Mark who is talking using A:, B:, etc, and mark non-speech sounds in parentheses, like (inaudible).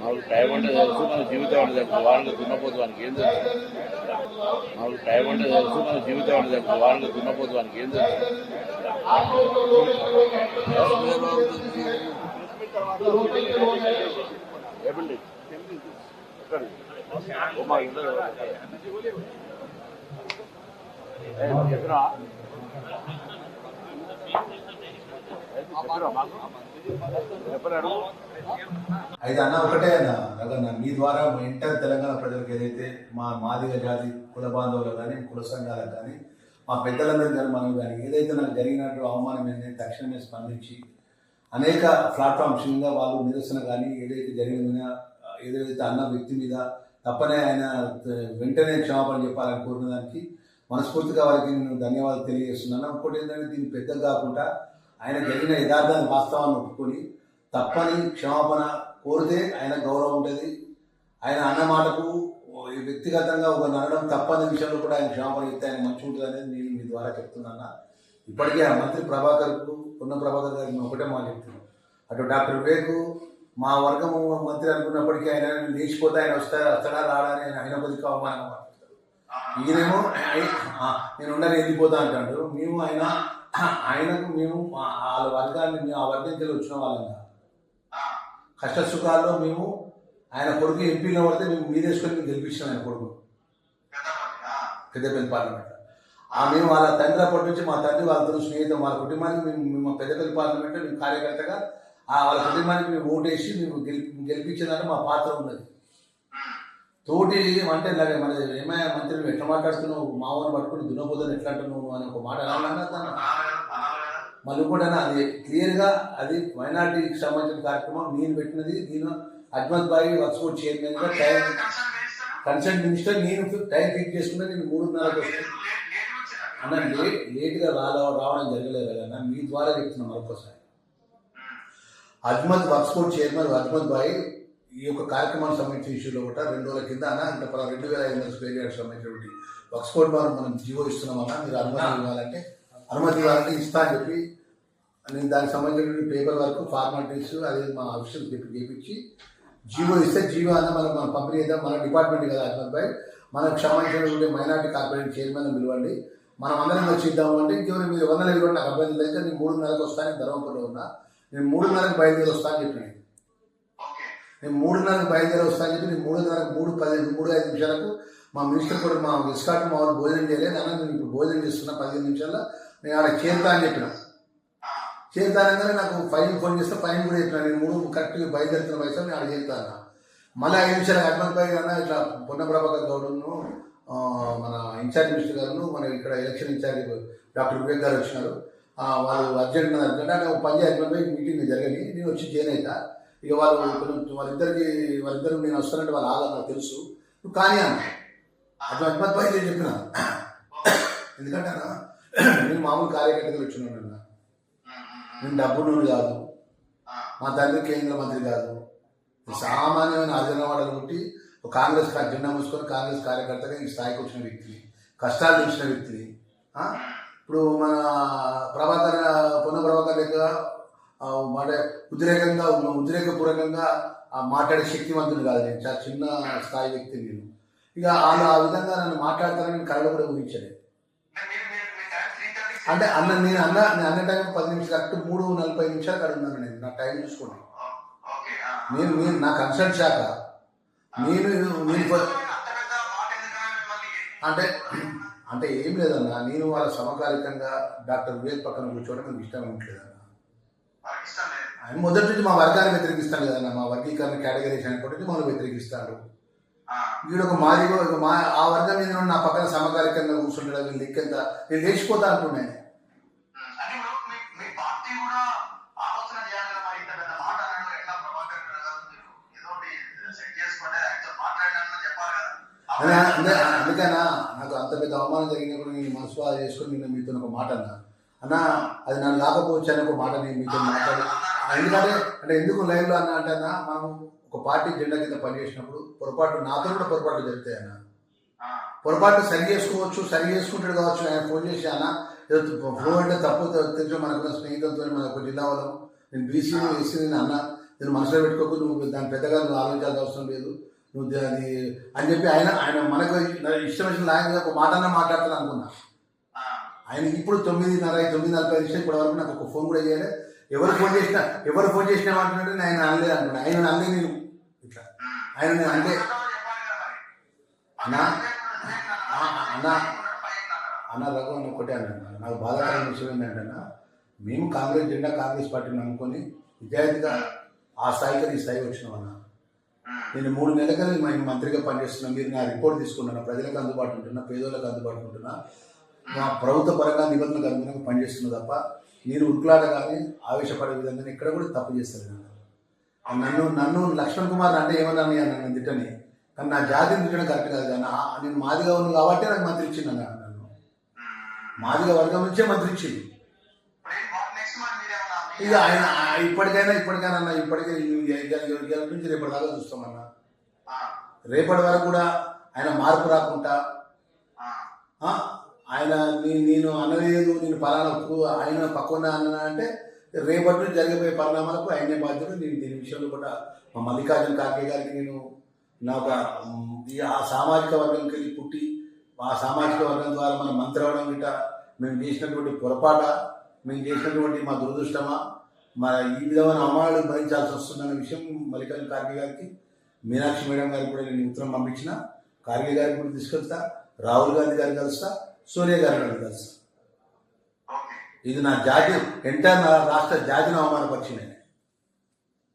A: మాకు టైం అంటే తెలుసు మన జీవితం అంటే తెలుసు. వారంగా దున్నపోతు వానికి ఏం తెలుసు? మాకు టైం అంటే తెలుసు మన జీవితం అంటే తెలుసు. వారంగా దున్నపోతు వానికి ఏం తెలుసు? ఏమండి? ఎక్కడ? ఓ మా ఇల్లు ఏ, చెప్పినా? చెప్పినా మాకు? చెప్పలేరు
B: అయితే అన్న ఒకటే అన్న రగన్న మీ ద్వారా ఇంటర్ తెలంగాణ ప్రజలకు ఏదైతే మా మాదిగ జాతి కుల బాంధవులు కానీ కుల సంఘాలకు కానీ మా పెద్దలందరికీ కానీ మనం కానీ ఏదైతే నాకు జరిగినట్టు అవమానం ఏంటంటే తక్షణమే స్పందించి అనేక ప్లాట్ఫామ్స్ మీద వాళ్ళు నిరసన కానీ ఏదైతే జరిగిన ఏదైతే అన్న వ్యక్తి మీద తప్పనే ఆయన వెంటనే క్షమాపణ చెప్పాలని కోరిన దానికి మనస్ఫూర్తిగా వారికి నేను ధన్యవాదాలు తెలియజేస్తున్నాను. ఇంకోటి ఏంటంటే దీన్ని పెద్దలు కాకుండా ఆయన జరిగిన యథార్థాన్ని వాస్తవాన్ని ఒప్పుకొని తప్పని క్షమాపణ కోరితే ఆయన గౌరవం ఉంటుంది. ఆయన అన్న మాటకు వ్యక్తిగతంగా ఒక నడడం తప్పని విషయంలో కూడా ఆయన క్షమాపణ ఇస్తే ఆయన మంచి ఉంటుంది అనేది నేను మీ ద్వారా చెప్తున్నాను. ఇప్పటికే ఆ మంత్రి ప్రభాకర్కు ఉన్న ప్రభాకర్ గారికి ఒకటే మాట చెప్తున్నాను అటు డాక్టర్ వివేక్ మా వర్గము మంత్రి అనుకున్నప్పటికీ ఆయన లేచిపోతే ఆయన వస్తారా వస్తాడా రాడా అని ఆయన కొద్దిగా అవమానం ఈయనేమో నేను ఉండని వెళ్ళిపోతా అంటాడు. మేము ఆయన ఆయనకు మేము వాళ్ళ వర్గాన్ని మేము ఆ వర్గంకెళ్ళి వచ్చిన వాళ్ళంగా కష్ట సుఖాల్లో మేము ఆయన కొడుకు ఎంపీలో పడితే మేము మీరేసుకొని మేము గెలిపించాం ఆయన కొడుకు. పెద్దపల్లి పార్లమెంట్. ఆ మేము వాళ్ళ తండ్రి అప్పటి నుంచి మా తండ్రి వాళ్ళతో స్నేహితం వాళ్ళ కుటుంబానికి మేము మేము పెద్దపల్లి పార్లమెంట్ మేము కార్యకర్తగా ఆ వాళ్ళ కుటుంబానికి మేము ఓటేసి మేము గెలిపి గెలిపించేదానికి మా పాత్ర ఉన్నది. తోటి అంటే మన ఏమయ్యా మంత్రి నువ్వు ఎట్లా మాట్లాడుతున్నావు? మామూలు పట్టుకుని దున్నపోదని ఎట్లా అంటున్నావు? అని ఒక మాట అనాలన్నా కూడా అది క్లియర్గా అది మైనార్టీకి సంబంధించిన కార్యక్రమం నేను పెట్టినది నేను అజ్మత్ బాయి వర్క్స్పోర్ట్ చైర్మన్గా టైం కన్సల్ట్ మినిస్టర్ నేను టైం ఫిక్స్ చేసుకున్నా నేను మూడున్నరకు వస్తాను. అన్న లేట్ లేట్గా రాల రావడం జరగలేదు కదా మీ ద్వారా చెప్తున్నా మరొకసారి. అజ్మత్ వర్క్స్పోర్ట్ చైర్మన్ అజ్మత్ బాయ్ ఈ యొక్క కార్యక్రమానికి సంబంధించిన ఇష్యూలో కూడా రెండు రోజుల కింద అన్న అంటే పలా రెండు వేల ఐదు వందల స్క్వేర్ యార్డ్స్ సంబంధించినటువంటి వర్క్స్పోర్ట్ ద్వారా మనం జీవో ఇస్తున్నామన్నా మీరు అనుమతి ఇవ్వాలంటే అనుమతి ఇవ్వాలంటే ఇస్తా అని చెప్పి నేను దానికి సంబంధించిన పేపర్ వర్క్ ఫార్మాలిటీస్ అది మా ఆఫీసర్ చెప్పి చేపించి జీవో ఇస్తే జీవో అన్న మనం మన పంపిణీ చేద్దాం మన డిపార్ట్మెంట్ కదా అజ్మత్ భాయ్ మనకు సంబంధించినటువంటి మైనార్టీ కార్పొరేట్ చైర్మన్ పిలవండి. మనం అందరం వచ్చిద్దాము అంటే ఇంకేమైనా మీరు వందల ఇవ్వండి నాకు అభ్యర్థి అయితే నేను మూడున్నరకు వస్తాను ధర్మపురంలో ఉన్నా. నేను మూడున్నరకు బయలుదేరి వస్తాను చెప్పి నేను మూడున్నరకు బయలుదేరి వస్తాను చెప్పి నేను మూడున్నరకు మూడు పదిహేను మూడు ఐదు నిమిషాలకు మా మినిస్టర్ కూడా మా విస్కాట్ మా వాళ్ళు భోజనం చేయలేదు. అన్న నేను ఇప్పుడు భోజనం చేస్తున్నా పదిహేను నిమిషాల్లో. నేను ఆడ చేరుతా అని చెప్పిన. చేరుతానంగానే నాకు ఫైన్ ఫోన్ చేస్తే ఫైన్ కూడా చెప్పిన నేను మూడు కరెక్ట్గా బయలుదేరుతున్న వయసు నేను అక్కడ చేరుతాను మళ్ళీ ఐదు నిమిషాలు అడ్వాన్స్ పై అన్న ఇట్లా పొన్నప్రభాకర్ గౌడ్ను మన ఇన్ఛార్జ్ మినిస్టర్ గారు మన ఇక్కడ ఎలక్షన్ ఇన్ఛార్జ్ డాక్టర్ వివేక్ గారు వచ్చినారు. వాళ్ళు అర్జెంట్ అర్జెంట్ అంటే పంజాబ్ అడ్వాన్స్ మీటింగ్ జరగని నేను వచ్చి జాయిన్ అవుతా ఇక వాళ్ళు కొంచెం వాళ్ళిద్దరికి వాళ్ళిద్దరు నేను వస్తానంటే వాళ్ళు ఆగా నాకు తెలుసు. నువ్వు కానీ అన్న. అట్లా అడ్వాన్స్ పై నేను చెప్పిన. (coughs) ఎందుకంటే నేను మామూలు కార్యకర్తలు వచ్చినాను అన్న. నేను డబ్బును కాదు. మా తండ్రి కేంద్ర మంత్రి కాదు. సామాన్యమైన అర్జనవాడలు పుట్టి ఒక కాంగ్రెస్ జెండా మూసుకొని కాంగ్రెస్ కార్యకర్తగా ఈ స్థాయికి వచ్చిన వ్యక్తిని కష్టాలు తెలిసిన వ్యక్తిని? ఇప్పుడు మన ప్రభాకర్ పొన్న ప్రభాకర్ లెక్క మాట ఉద్రేకంగా ఉన్న- ఉద్రేకపూర్వకంగా ఆ మాట్లాడే శక్తివంతుడు కాదు నేను. చాలా చిన్న స్థాయి వ్యక్తి నేను. ఇక వాళ్ళు ఆ విధంగా నన్ను మాట్లాడతారని నేను కళలో కూడా ఊహించలేదు. అంటే అన్న నేను అన్న నేను అన్న టైం పది నిమిషాలు కరెక్ట్ మూడు నలభై నిమిషాలు అక్కడ ఉన్నాను నేను నా టైం చూసుకోండి. నేను నేను నా కన్సల్ట్ శాఖ నేను అంటే అంటే ఏం లేదన్న నేను వాళ్ళ సమకాలికంగా డాక్టర్ వివేక్ పక్కన కూర్చోవడం నాకు ఇష్టం ఉండలేదన్న ఆయన మొదటి నుంచి మా వర్గాన్ని వ్యతిరేకిస్తాను కదన్న మా వర్గీకరణ కేటగరీషన్ అనుకుంటే మనం వ్యతిరేకిస్తాడు. వీడు ఒక మాదిగో ఒక మా ఆ వర్గం మీద నా పక్కన సమకాలికంగా కూర్చుంటాడు వీళ్ళు లెక్కెంత నేను లేచిపోతా
C: మీ పార్టీ కూడా ఆలోచన చేయాలి మరి. ఇంత పెద్ద మాట ఎట్లా ప్రభాకర్ గారు మీరు ఏదో సెట్ ఆయనతో మాట్లాడినా చెప్పాలి కదా.
B: అదే అదే అందుకనా నాకు అంత పెద్ద అవమానం జరిగినప్పుడు నేను మనసు చేసుకుని నిన్న మీతో ఒక మాట అన్నా. అన్న అది నన్ను కాకపోవచ్చు అని ఒక మాట నేను మీతో మాట్లాడి ఎందుకంటే అంటే ఎందుకు లైవ్లో అన్న అంటే అన్న మనం ఒక పార్టీ జెండా కింద పనిచేసినప్పుడు పొరపాటు నాతో కూడా పొరపాటు జరుగుతాయి అన్న. పొరపాటు సరి చేసుకోవచ్చు సరి చేసుకుంటాడు కావచ్చు ఆయన ఫోన్ చేసి అన్న ఫ్లో అంటే తప్పు తెలుసు మనకున్న స్నేహితులతో మన ఒక జిల్లా వాళ్ళం. నేను బీసీ ఎస్సీ అన్న నేను మనసులో పెట్టుకోకు నువ్వు దాని పెద్దగా నువ్వు ఆలోచించాల్సిన అవసరం లేదు. నువ్వు అది అని చెప్పి ఆయన ఆయన మనకు ఇష్టం వచ్చిన నాయకుగా ఒక మాట అన్నా మాట్లాడతాను అనుకున్నా. ఆయన ఇప్పుడు తొమ్మిదిన్నర తొమ్మిది నలభై నిమిషం ఇప్పటి వరకు నాకు ఒక ఫోన్ కూడా చేయలేదు ఎవరు ఫోన్ చేసినా ఎవరు ఫోన్ చేసినా అంటున్నాడు నేను ఆయన అనలేదు అనుకున్నా. ఆయన అనలే నేను. ఇట్లా. ఆయన నేను అంటే. అన్నా, అన్నా.
C: పైకి
B: అన్న రఘు అని ఒకటే అన్నాడు. నాకు బాధాకరమైన విషయం ఏంటంటే మేము కాంగ్రెస్ జెండా కాంగ్రెస్ పార్టీని నమ్ముకొని విద్యార్థిగా ఆ స్థాయికి ఈ స్థాయికి వచ్చినాం అన్న. నేను మూడు నెలలుగా మేము మంత్రిగా పనిచేస్తున్నా. మీరు నా రిపోర్ట్ తీసుకున్నాను ప్రజలకు అందుబాటు ఉంటున్నా పేదోళ్ళకి అందుబాటు ఉంటున్నా. మా ప్రభుత్వ పరంగా నిబంధనలకు అనుగుణంగా పనిచేస్తున్నా తప్ప నేను ఉట్లాట కానీ ఆవేశపడే విధంగా ఇక్కడ కూడా తప్పు చేస్తాను నేను నన్ను నన్ను లక్ష్మణ్ కుమార్ అంటే ఏమన్నా నన్ను తిట్టని కానీ నా జాతిని తిట్టడం కరెక్ట్ కాదు కానీ నేను మాదిగా ఉన్నాను కాబట్టి నాకు మంత్రి ఇచ్చింది మాదిగ వర్గం నుంచే
C: మంత్రించింది
B: ఇక ఆయన ఇప్పటికైనా ఇప్పటికైనా అన్న ఇప్పటికే ఇవాళ నుంచి రేపటి దాకా చూస్తామన్నా. రేపటి వరకు కూడా ఆయన మార్పు రాకుండా ఆయన నేను అనలేదు నేను పలానా ఆయన పక్కన అన్న అంటే రేపటి నుంచి జరిగిపోయే పరిణామాలకు ఆయనే బాధ్యత నేను దీని విషయంలో కూడా మా మల్లికార్జున ఖార్గే గారికి నేను నా ఒక ఆ సామాజిక వర్గంకి వెళ్ళి పుట్టి ఆ సామాజిక వర్గం ద్వారా మనం మంత్రి అవడం గిట్ట మేము చేసినటువంటి పొరపాట మేము చేసినటువంటి మా దురదృష్టమా మా ఈ విధమైన అవమానాలు భరించాల్సి వస్తుందన్న విషయం మల్లికార్జున ఖార్గే గారికి మీనాక్షి మేడం గారికి కూడా నేను ఉత్తరం పంపించిన. ఖార్గే గారికి కూడా తీసుకెళ్తా రాహుల్ గాంధీ గారిని కలుస్తా సోనియా గారిని కలుస్తా. ఇది నా జాతి ఎంటైర్ నా రాష్ట్ర జాతిని అవమానపరిచినాయి